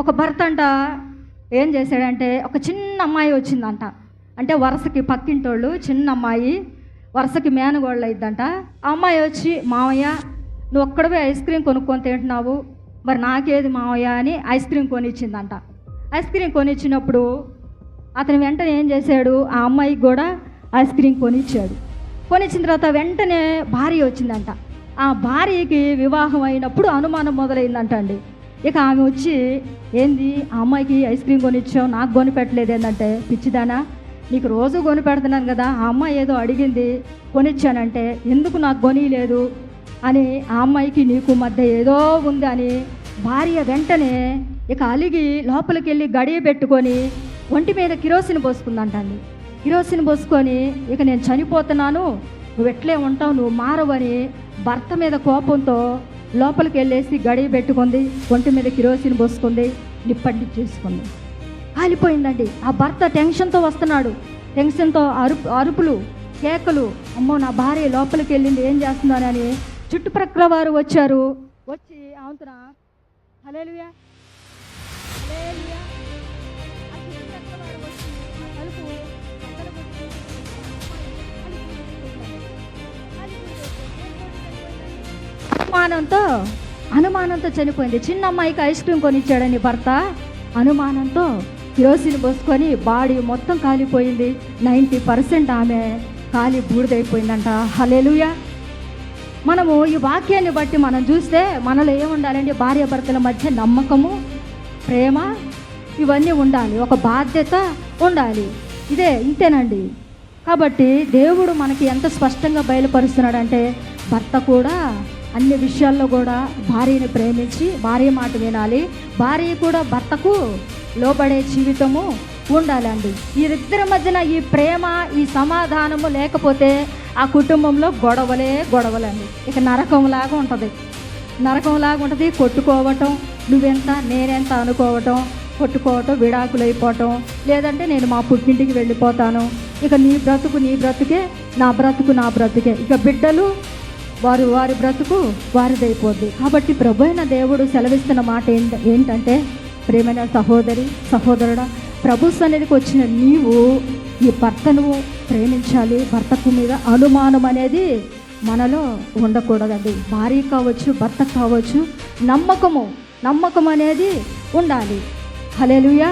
ఒక భర్త అంట ఏం చేశాడంటే ఒక చిన్న అమ్మాయి వచ్చిందంట. అంటే వరుసకి పక్కింటోళ్ళు చిన్న అమ్మాయి వరుసకి మేనగోళ్ళు అయిద్దంట. ఆ అమ్మాయి వచ్చి మామయ్య నువ్వు ఒక్కడవే ఐస్ క్రీమ్ కొనుక్కొని తింటున్నావు. మరి నాకేది మామయ్య అని ఐస్ క్రీమ్ కొనిచ్చిందంట. ఐస్ క్రీమ్ కొనిచ్చినప్పుడు అతను వెంటనే ఏం చేశాడు? ఆ అమ్మాయికి కూడా ఐస్ క్రీమ్ కొనిచ్చాడు. కొనిచ్చిన తర్వాత వెంటనే భార్య వచ్చిందంట. ఆ భార్యకి వివాహం అయినప్పుడు అనుమానం మొదలైందంట అండి ఇక ఆమె వచ్చి ఏంది? ఆ అమ్మాయికి ఐస్ క్రీమ్ కొనిచ్చావు నాకు కొని పెట్టలేదు ఏంటంటే పిచ్చిదానా? నీకు రోజు కొని పెడుతున్నాను కదా ఆ అమ్మాయి ఏదో అడిగింది కొనిచ్చానంటే ఎందుకు నాకు కొనియలేదు? అని ఆ అమ్మాయికి నీకు మధ్య ఏదో ఉంది అని భార్య వెంటనే ఇక అలిగి లోపలికి వెళ్ళి గడియ పెట్టుకొని ఒంటి మీద కిరోసిన్ పోసుకుందంటండి. కిరోసిన్ పోసుకొని ఇక నేను చనిపోతున్నాను నువ్వు ఎట్లే ఉంటావు నువ్వు మారవని భర్త మీద కోపంతో లోపలికి వెళ్ళేసి గడియ పెట్టుకుంది ఒంటి మీద కిరోసిన్ పోసుకుంది నిప్పండి చేసుకుంది. కాలిపోయిందండి. ఆ భర్త టెన్షన్తో వస్తున్నాడు. టెన్షన్తో అరుపు అరుపులు కేకలు అమ్మో నా భార్య లోపలికి వెళ్ళింది ఏం చేస్తున్నానని చుట్టుప్రక్కల వారు వచ్చారు. వచ్చి అవుతున్నా హలేలుయా హలేలుయా అనుమానంతో అనుమానంతో చనిపోయింది. చిన్న అమ్మాయికి ఐస్ క్రీమ్ కొనిచ్చాడని భర్త అనుమానంతో కిరోసిన్ పోసుకొని బాడీ మొత్తం కాలిపోయింది. నైంటీ పర్సెంట్ ఆమె కాలి బూడిదైపోయిందంట. హలేలుయా మనము ఈ వాక్యాన్ని బట్టి మనం చూస్తే మనలో ఏముండాలండి భార్య భర్తల మధ్య నమ్మకము ప్రేమ ఇవన్నీ ఉండాలి. ఒక బాధ్యత ఉండాలి. ఇదే ఇంతేనండి. కాబట్టి దేవుడు మనకి ఎంత స్పష్టంగా బయలుపరుస్తున్నాడంటే భర్త కూడా అన్ని విషయాల్లో కూడా భార్యని ప్రేమించి భార్య మాట వినాలి. భార్య కూడా భర్తకు లోబడే జీవితము ఉండాలండి. వీరిద్దరి మధ్యన ఈ ప్రేమ ఈ సమాధానము లేకపోతే ఆ కుటుంబంలో గొడవలే గొడవలండి. ఇక నరకంలాగా ఉంటుంది. నరకంలాగా ఉంటుంది. కొట్టుకోవటం నువ్వెంత నేనెంత అనుకోవటం కొట్టుకోవటం విడాకులు అయిపోవటం లేదంటే నేను మా పుట్టింటికి వెళ్ళిపోతాను. ఇక నీ బ్రతుకు నీ బ్రతుకే నా బ్రతుకు నా బ్రతుకే. ఇక బిడ్డలు వారు వారి బ్రతుకు వారిదైపోద్ది. కాబట్టి ప్రభు అయిన దేవుడు సెలవిస్తున్న మాట ఏంట ఏంటంటే ప్రేమైన సహోదరి సహోదరుడ ప్రభు సన్నిధికి వచ్చిన నీవు ఈ భర్తను ప్రేమించాలి. భర్తకు మీద అనుమానం అనేది మనలో ఉండకూడదండి. భార్య కావచ్చు భర్త కావచ్చు నమ్మకము నమ్మకం అనేది ఉండాలి. హలేలుయా